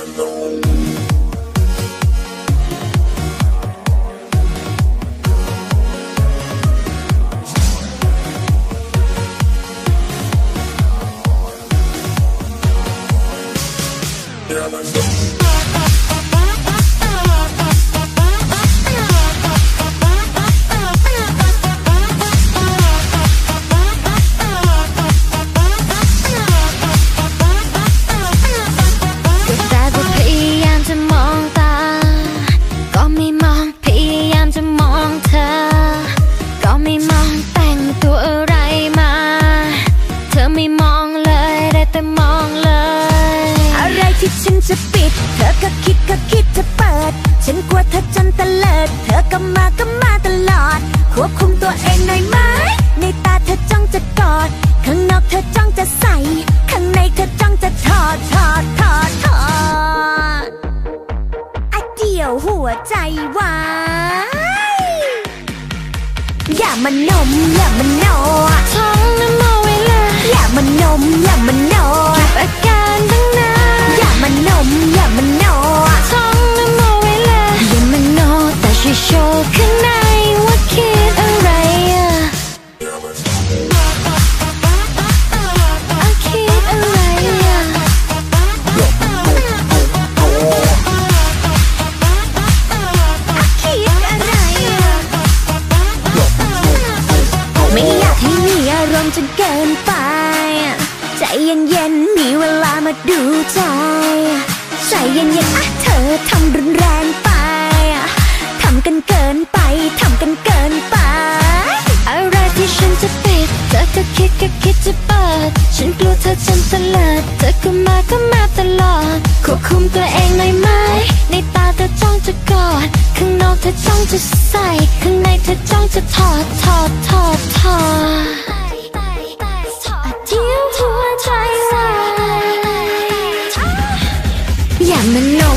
ก็ จะปิด เธอก็คิดก็คิดจะเปิด ฉันกลัวเธอจนตะเลิด เธอก็มาก็มาตลอด ควบคุมตัวเองหน่อยไหมในตาเธอจ้องจะกอด ข้างนอกเธอจ้องจะใส่ ข้างในเธอจ้องจะถอดถอดถอดถอดอะเดียวหัวใจวายอย่ามันนมอย่ามันโนอะท้องน้ำมอไว้เลยอย่ามันนมอย่ามันโนอะ จนเกินไป ใจเย็นๆมีเวลามาดูใจ ใจเย็นๆอะเธอทำรุนแรงไป ทำกันเกินไป ทำกันเกินไป อะไรที่ฉันจะปิดเธอก็คิดก็คิดจะเปิด ฉันกลัวเธอจนตะเลิดเธอก็มาก็มาตลอดควบคุมตัวเองหน่อยไหมในตาเธอจ้องจะกอด ข้างนอกเธอจ้องจะใส่ ข้างในเธอจ้องจะถอดถอดถอดถอด อย่า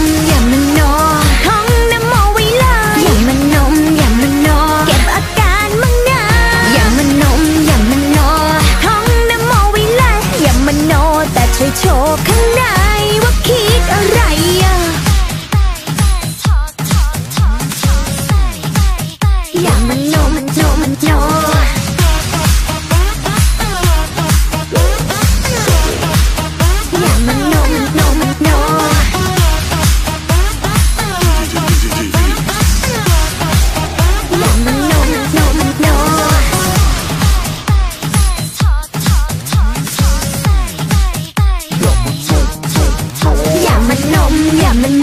อย่ามันโนท้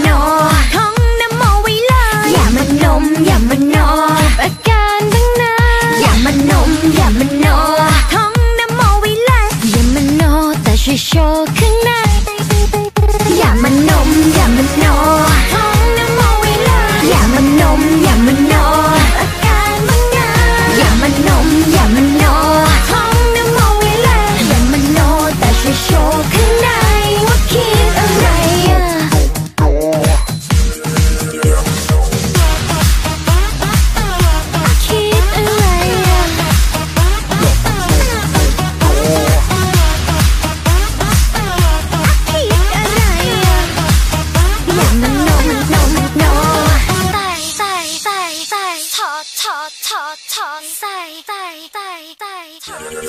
Talk.